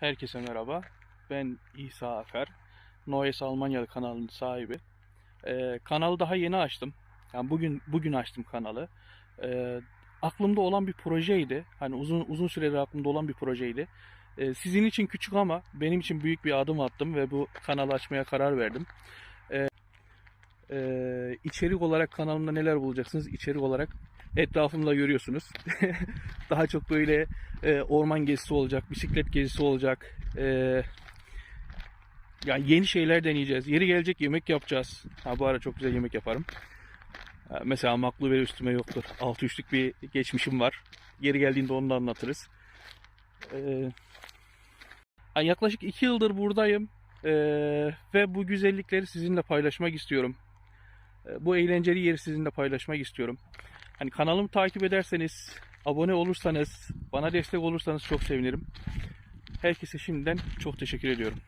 Herkese merhaba. Ben İsa Afer. Noes Almanya kanalının sahibi. Ee, kanalı daha yeni açtım. Yani bugün bugün açtım kanalı. Ee, aklımda olan bir projeydi. Hani uzun uzun süredir aklımda olan bir projeydi. Ee, sizin için küçük ama benim için büyük bir adım attım ve bu kanalı açmaya karar verdim. Ee, e, içerik olarak kanalımda neler bulacaksınız? İçerik olarak etrafımda görüyorsunuz. daha çok böyle e, orman gezisi olacak, bisiklet gezisi olacak. E, yani yeni şeyler deneyeceğiz. Yeri gelecek yemek yapacağız. Ha, bu ara çok güzel yemek yaparım. Ha, mesela maklube üstüme yoktur. Altı üçlük bir geçmişim var. Yeri geldiğinde onu da anlatırız. E, yaklaşık iki yıldır buradayım. E, ve bu güzellikleri sizinle paylaşmak istiyorum. E, bu eğlenceli yeri sizinle paylaşmak istiyorum. Hani kanalımı takip ederseniz, abone olursanız, bana destek olursanız çok sevinirim. Herkese şimdiden çok teşekkür ediyorum.